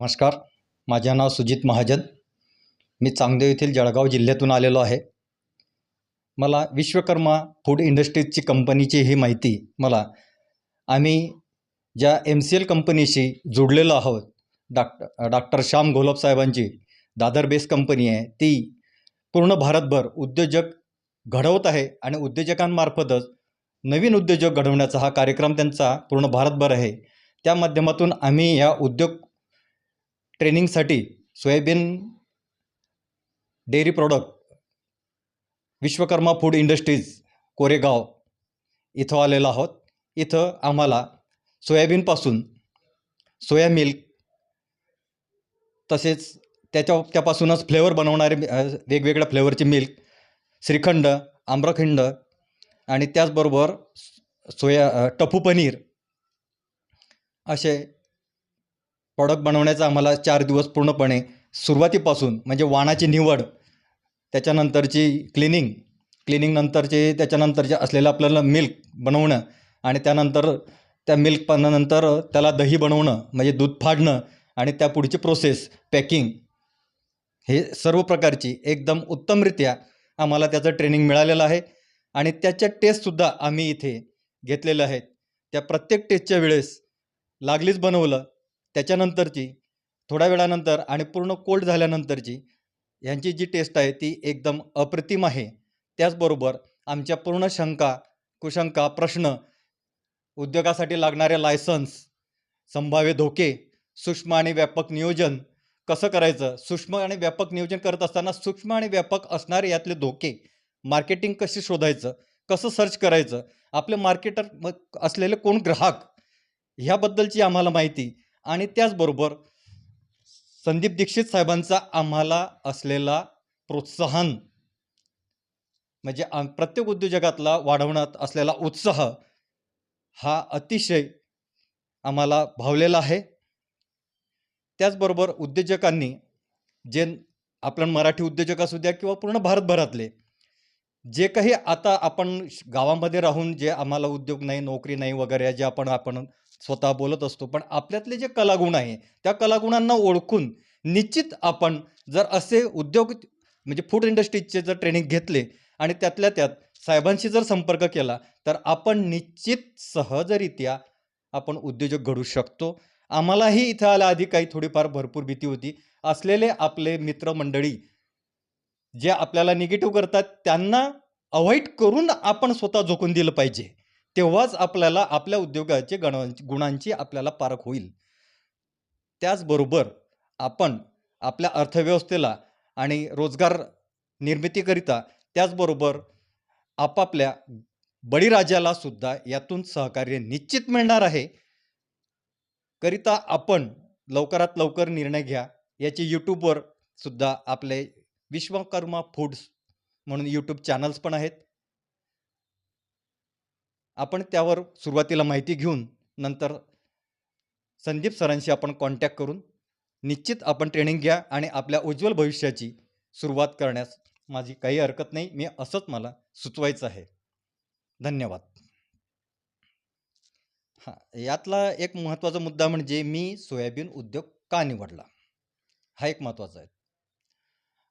नमस्कार. माझे नाव सुजित महाजन. मी चांगदेव येथील जळगाव जिल्ह्यातून आलेलो आहे. मला विश्वकर्मा फूड इंडस्ट्रीजची कंपनीची ही माहिती मला. आम्ही ज्या एम सी एल कंपनीशी जोडलेलो आहोत डाक्ट डॉक्टर श्याम घोलप साहेबांची दादर बेस कंपनी आहे ती पूर्ण भारतभर उद्योजक घडवत आहे आणि उद्योजकांमार्फतच नवीन उद्योजक घडवण्याचा हा कार्यक्रम त्यांचा पूर्ण भारतभर आहे. त्या माध्यमातून आम्ही या उद्योग ट्रेनिंगसाठी soybean dairy product Vishwakarma food industries Koregaon इथं आलेलो आहोत. इथं आम्हाला सोयाबीनपासून सोया मिल्क तसेच त्याच्या त्यापासूनच फ्लेवर बनवणारे वेगवेगळ्या फ्लेवरचे मिल्क श्रीखंड आम्रखंड आणि त्याचबरोबर सोया टफू पनीर असे प्रॉडक्ट बनवण्याचा आम्हाला चार दिवस पूर्णपणे सुरुवातीपासून म्हणजे वाणाची निवड त्याच्यानंतरची क्लिनिंग क्लिनिंगनंतरचे त्याच्यानंतरचे असलेलं आपल्याला मिल्क बनवणं आणि त्यानंतर त्या मिल्क पाण्यानंतर त्याला दही बनवणं म्हणजे दूध फाडणं आणि त्या पुढची प्रोसेस पॅकिंग हे सर्व प्रकारची एकदम उत्तमरित्या आम्हाला त्याचं ट्रेनिंग मिळालेलं आहे आणि त्याच्या टेस्टसुद्धा आम्ही इथे घेतलेल्या आहेत. त्या प्रत्येक टेस्टच्या वेळेस लागलीच बनवलं त्याच्यानंतरची थोड्या वेळानंतर आणि पूर्ण कोल्ड झाल्यानंतरची ह्यांची जी टेस्ट आहे ती एकदम अप्रतिम आहे. त्याचबरोबर आमच्या पूर्ण शंका कुशंका प्रश्न उद्योगासाठी लागणारे लायसन्स संभाव्य धोके सूक्ष्म आणि व्यापक नियोजन कसं करायचं? सूक्ष्म आणि व्यापक नियोजन करत असताना सूक्ष्म आणि व्यापक असणारे यातले धोके मार्केटिंग कशी शोधायचं? कसं सर्च करायचं? आपले मार्केटर असलेले कोण ग्राहक? ह्याबद्दलची आम्हाला माहिती आणि त्याचबरोबर संदीप दीक्षित साहेबांचा आम्हाला असलेला प्रोत्साहन म्हणजे आम- प्रत्येक उद्योजकातला वाढवण्यात असलेला उत्साह हा अतिशय आम्हाला भावलेला आहे. त्याचबरोबर उद्योजकांनी जे आपण मराठी उद्योजक असू द्या किंवा पूर्ण भारतभरातले जे काही आता आपण श- गावामध्ये राहून जे आम्हाला उद्योग नाही नोकरी नाही वगैरे जे आपण आपण स्वतः बोलत असतो. पण आपल्यातले जे कलागुण आहे त्या कलागुणांना ओळखून निश्चित आपण जर असे उद्योग म्हणजे फूड इंडस्ट्रीजचे जर ट्रेनिंग घेतले आणि त्यातल्या त्यात साहेबांशी जर संपर्क केला तर आपण निश्चित सहजरित्या आपण उद्योजक घडू शकतो. आम्हालाही इथं आल्या आधी काही थोडीफार भरपूर भीती होती. असलेले आपले मित्रमंडळी जे आपल्याला निगेटिव्ह करतात त्यांना अवॉइड करून आपण स्वतः झोकून दिलं पाहिजे. तेव्हाच आपल्याला आपल्या उद्योगाचे गणांची गुणांची आपल्याला पारख होईल. त्याचबरोबर आपण आपल्या अर्थव्यवस्थेला आणि रोजगार निर्मितीकरिता त्याचबरोबर आपापल्या बळीराजाला सुद्धा यातून सहकार्य निश्चित मिळणार आहे. करिता आपण लवकरात लवकर निर्णय घ्या. याचे यूट्यूबवर सुद्धा आपले विश्वकर्मा फूड्स म्हणून यूट्यूब चॅनल्स पण आहेत. आपण त्यावर सुरुवातीला माहिती घेऊन नंतर संदीप सरांशी आपण कॉन्टॅक्ट करून निश्चित आपण ट्रेनिंग घ्या आणि आपल्या उज्ज्वल भविष्याची सुरुवात करण्यास माझी काही हरकत नाही. मी असंच मला सुचवायचं आहे. धन्यवाद. हां यातला एक महत्त्वाचा मुद्दा म्हणजे मी सोयाबीन उद्योग का निवडला? हा एक महत्त्वाचा आहे.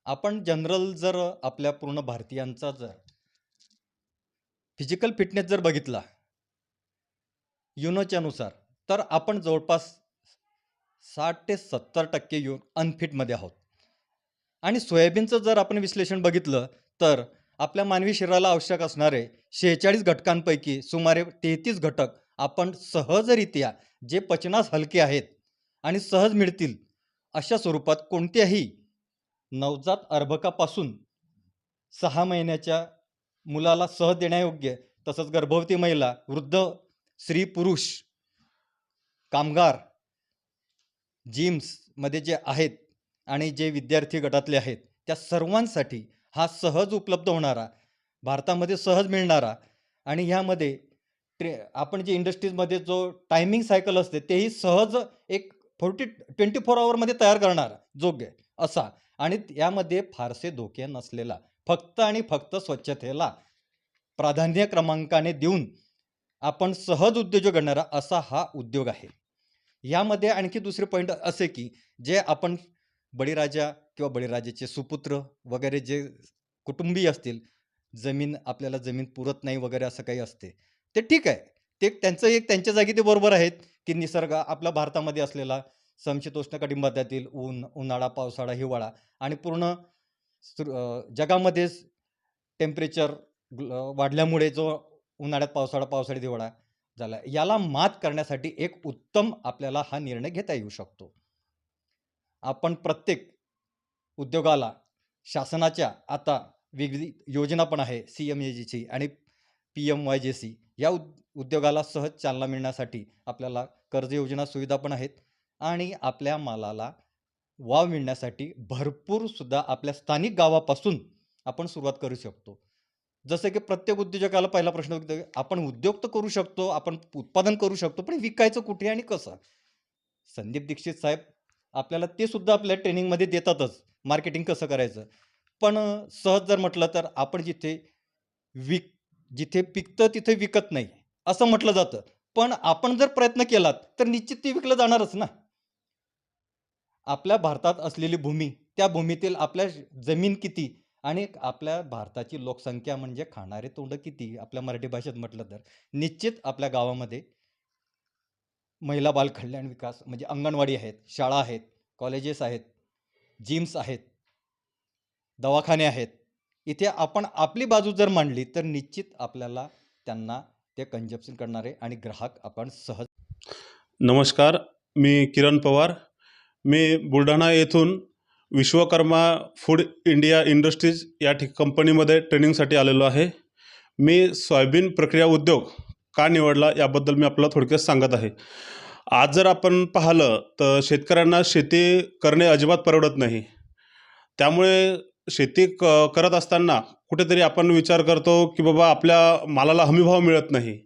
आपण जनरल जर आपल्या पूर्ण भारतीयांचा जर फिजिकल फिटनेस जर बघितला युनोच्यानुसार तर आपण जवळपास साठ ते सत्तर टक्के यु अनफिटमध्ये आहोत. आणि सोयाबीनचं जर आपण विश्लेषण बघितलं तर आपल्या मानवी शरीराला आवश्यक असणारे शेहेचाळीस घटकांपैकी सुमारे तेहतीस घटक आपण सहजरित्या जे पचनास हलके आहेत आणि सहज मिळतील अशा स्वरूपात कोणत्याही नवजात अर्भकापासून सहा महिन्याच्या मुलाला सहज देण्यायोग्य तसंच गर्भवती महिला वृद्ध स्त्री पुरुष कामगार जिम्समध्ये जे आहेत आणि जे विद्यार्थी गटातले आहेत त्या सर्वांसाठी हा सहज उपलब्ध होणारा भारतामध्ये सहज मिळणारा आणि ह्यामध्ये ट्रे आपण जे इंडस्ट्रीजमध्ये जो टायमिंग सायकल असते तेही सहज एक फोर्टी ट्वेंटी फोर आवरमध्ये तयार करणारा योग्य असा. आणि यामध्ये फारसे धोके नसलेला. फक्त आणि फक्त स्वच्छतेला प्राधान्य क्रमांकाने देऊन आपण सहज उद्योजक करणारा असा हा उद्योग आहे. यामध्ये आणखी दुसरे पॉईंट असे की जे आपण बळीराजा किंवा बळीराजाचे सुपुत्र वगैरे जे कुटुंबीय असतील जमीन आपल्याला जमीन पुरत नाही वगैरे असं काही असते ते ठीक आहे. ते त्यांचं एक त्यांच्या जागी ते बरोबर आहेत की निसर्ग आपल्या भारतामध्ये असलेला समशीतोष्ण कटिबंधातील ऊन उन्हाळा पावसाळा हिवाळा आणि पूर्ण जगामध्येच टेम्परेचर वाढल्यामुळे जो उन्हाळ्यात पावसाळा पावसाळी दिवाळा झाला याला मात करण्यासाठी एक उत्तम आपल्याला हा निर्णय घेता येऊ शकतो. आपण प्रत्येक उद्योगाला शासनाच्या आता वेगळी योजना पण आहे सी एम ए जीची आणि P M Y J C या उद उद्योगाला सहज चालना मिळण्यासाठी आपल्याला कर्ज योजना सुविधा पण आहेत आणि आपल्या मालाला वाव मिळण्यासाठी भरपूरसुद्धा आपल्या स्थानिक गावापासून आपण सुरुवात करू शकतो. जसं की प्रत्येक उद्योजकाला पहिला प्रश्न होतो आपण उद्योग तर करू शकतो आपण उत्पादन करू शकतो पण विकायचं कुठे आणि कसं? संदीप दीक्षित साहेब आपल्याला ते सुद्धा आपल्या ट्रेनिंगमध्ये देतातच मार्केटिंग कसं करायचं? पण सहज जर म्हटलं तर आपण जिथे विक जिथे पिकतं तिथे विकत नाही असं म्हटलं जातं. पण आपण जर प्रयत्न केलात तर निश्चित ते विकलं जाणारच ना? आपल्या भारतात असलेली भूमी त्या भूमीतील आपल्या जमीन किती आणि आपल्या भारताची लोकसंख्या म्हणजे खाणारे तोंड किती आपल्या मराठी भाषेत म्हटलं तर. निश्चित आपल्या गावामध्ये महिला बाल कल्याण विकास म्हणजे अंगणवाडी आहेत शाळा आहेत कॉलेजेस आहेत जिम्स आहेत दवाखाने आहेत. इथे आपण आपली बाजू जर मांडली तर निश्चित आपल्याला त्यांना ते कंजप्शन करणारे आणि ग्राहक आपण सहज नमस्कार मी किरण पवार मी बुलढाणा येथून विश्वकर्मा फूड इंडिया इंडस्ट्रीज या ठिक कंपनीमध्ये ट्रेनिंगसाठी आलेलो आहे. मी सोयाबीन प्रक्रिया उद्योग का निवडला याबद्दल मी आपल्याला थोडक्यात सांगत आहे. आज जर आपण पाहिलं तर शेतकऱ्यांना शेती करणे अजिबात परवडत नाही. त्यामुळे शेती क करत असताना कुठेतरी आपण विचार करतो की बाबा आपल्या मालाला हमीभाव मिळत नाही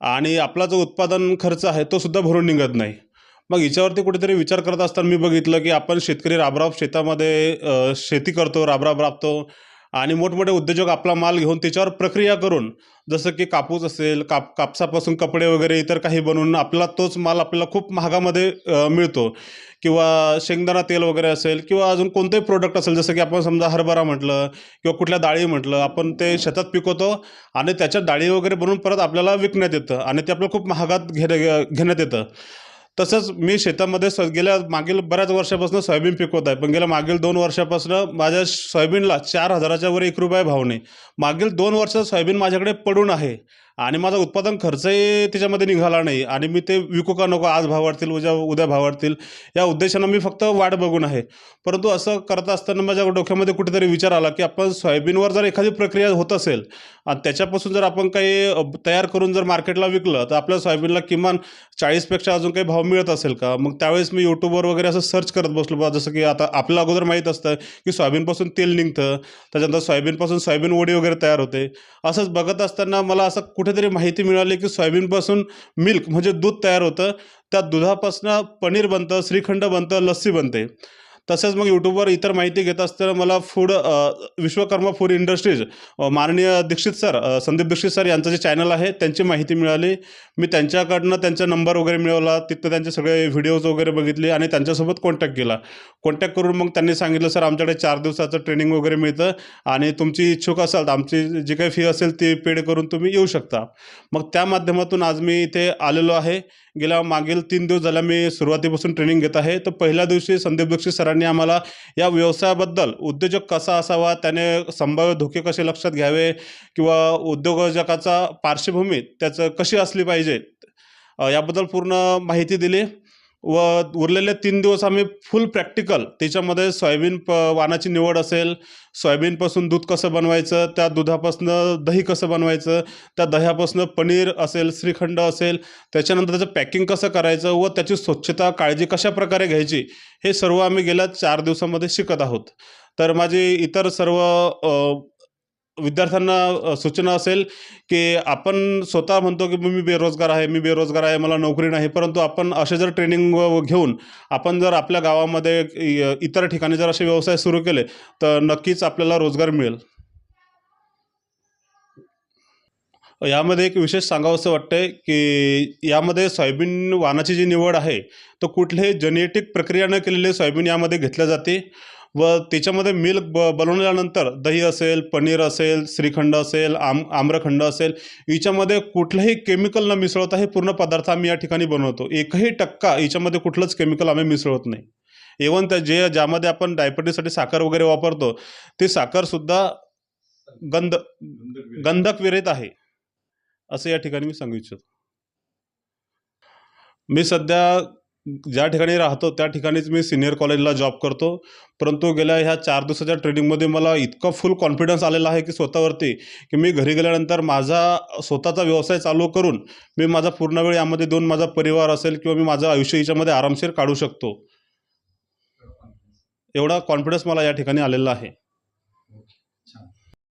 आणि आपला जो उत्पादन खर्च आहे तो सुद्धा भरून निघत नाही. मग याच्यावरती कुठेतरी विचार करत असताना मी बघितलं की आपण शेतकरी राबराब शेतामध्ये शेती करतो राबराब राबतो आणि मोठमोठे उद्योजक आपला माल घेऊन त्याच्यावर प्रक्रिया करून जसं की कापूस असेल काप कापसापासून कपडे वगैरे इतर काही बनवून आपला तोच माल आपल्याला खूप महागामध्ये मिळतो. किंवा शेंगदाणा तेल वगैरे असेल किंवा अजून कोणतेही प्रोडक्ट असेल जसं की आपण समजा हरभरा म्हटलं किंवा कुठल्या डाळी म्हटलं आपण ते शेतात पिकवतो आणि त्याच्या डाळी वगैरे बनवून परत आपल्याला विकण्यात येतं आणि ते आपल्याला खूप महागात घेण्या घेण्यात येतं. तसंच मी शेतामध्ये स गेल्या मागील बऱ्याच वर्षापासून सोयाबीन पिकवत आहे. पण गेल्या मागील दोन वर्षापासून माझ्या सोयाबीनला चार हजाराच्या वर एक रुपये भाव नाही. मागील दोन वर्ष सोयाबीन माझ्याकडे पडून आहे. आणि माझा उत्पादन खर्चही त्याच्यामध्ये निघाला नाही. आणि मी ते विकू का नको आज भाव वाढतील उद्या उद्या भाव वाढतील या उद्देशानं मी फक्त वाट बघून आहे. परंतु असं करत असताना माझ्या डोक्यामध्ये कुठेतरी विचार आला की आपण सोयाबीनवर जर एखादी प्रक्रिया होत असेल आणि त्याच्यापासून जर आपण काही तयार करून जर मार्केटला विकलं तर आपल्या सोयाबीनला किमान चाळीसपेक्षा अजून काही भाव मिळत असेल का? मग त्यावेळेस मी यूट्यूबवर वगैरे असं सर्च करत बसलो बा जसं की आता आपल्याला अगोदर माहीत असतं की सोयाबीनपासून तेल निघतं त्याच्यानंतर सोयाबीनपासून सोयाबीन वडी वगैरे तयार होते. असंच बघत असताना मला असं कुठेतरी माहिती मिळाली की सोयाबीनपासून मिल्क म्हणजे दूध तयार होतं. त्या दुधापासून पनीर बनतं श्रीखंड बनतं लस्सी बनते. तसेच मग यूट्यूबवर इतर माहिती घेत असताना मला फूड विश्वकर्मा फूड इंडस्ट्रीज माननीय दीक्षित सर संदीप दीक्षित सर यांचं जे चॅनल आहे त्यांची माहिती मिळाली. मी त्यांच्याकडनं त्यांचा नंबर वगैरे मिळवला. तिथं त्यांचे सगळे व्हिडिओज वगैरे बघितले आणि त्यांच्यासोबत कॉन्टॅक्ट केला. कॉन्टॅक्ट करून मग त्यांनी सांगितलं सर आमच्याकडे चार दिवसाचं ट्रेनिंग वगैरे मिळतं आणि तुमची इच्छुक असाल तर आमची जी काही फी असेल ती पेड करून तुम्ही येऊ शकता. मग त्या माध्यमातून आज मी इथे आलेलो आहे. गेल्या मागील तीन दिवस झाल्या मी सुरुवातीपासून ट्रेनिंग घेत आहे. तर पहिल्या दिवशी संदीप दीक्षित सरांनी आम्हाला या व्यवसायाबद्दल उद्योजक कसा असावा त्याने संभाव्य धोके कसे लक्षात घ्यावे किंवा उद्योजकाचा पार्श्वभूमी त्याचं कशी असली पाहिजे याबद्दल पूर्ण माहिती दिली. व उरलेले तीन दिवस आम्ही फुल प्रॅक्टिकल त्याच्यामध्ये सोयाबीन प वाणाची निवड असेल सोयाबीनपासून दूध कसं बनवायचं त्या दुधापासून दही कसं बनवायचं त्या दह्यापासून पनीर असेल श्रीखंड असेल त्याच्यानंतर त्याचं पॅकिंग कसं करायचं व त्याची स्वच्छता काळजी कशा प्रकारे घ्यायची हे सर्व आम्ही गेल्या चार दिवसामध्ये शिकत आहोत. तर माझी इतर सर्व विद्यार्थ्यांना सूचना असेल की आपण स्वतः म्हणतो की मी बेरोजगार आहे मी बेरोजगार आहे मला नोकरी नाही परंतु आपण असे जर ट्रेनिंग घेऊन आपण जर आपल्या गावामध्ये इतर ठिकाणी जर असे व्यवसाय सुरू केले तर नक्कीच आपल्याला रोजगार मिळेल. यामध्ये एक विशेष सांगावंसं वाटतंय की यामध्ये सोयाबीन वाणाची जी निवड आहे तो कुठलेही जेनेटिक प्रक्रिया न केलेले सोयाबीन यामध्ये घेतल्या जाते. व त्याच्यामध्ये मिल्क ब बनवल्यानंतर दही असेल पनीर असेल श्रीखंड असेल आम आम्रखंड असेल याच्यामध्ये कुठलंही केमिकल न मिसळता हे पूर्ण पदार्थ आम्ही या ठिकाणी बनवतो. एकही टक्का याच्यामध्ये कुठलंच केमिकल आम्ही मिसळत नाही. इवन त्या जे ज्यामध्ये आपण डायबिटीजसाठी साखर वगैरे वापरतो ती साखरसुद्धा गंध गंधक विरहित आहे. असं या ठिकाणी मी सांगू इच्छितो. मी सध्या ज्या ठिकाणी राहतो त्या ठिकाणीच मी सिनियर कॉलेजला जॉब करतो. परंतु गेल्या ह्या चार दिवसाच्या ट्रेनिंगमध्ये मला इतका फुल कॉन्फिडन्स आलेला आहे की स्वतःवरती की मी घरी गेल्यानंतर माझा स्वतःचा व्यवसाय चालू करून मी माझा पूर्ण वेळ यामध्ये देऊन माझा परिवार असेल किंवा मी माझं आयुष्य याच्यामध्ये आरामशीर काढू शकतो. एवढा कॉन्फिडन्स मला या ठिकाणी आलेला आहे.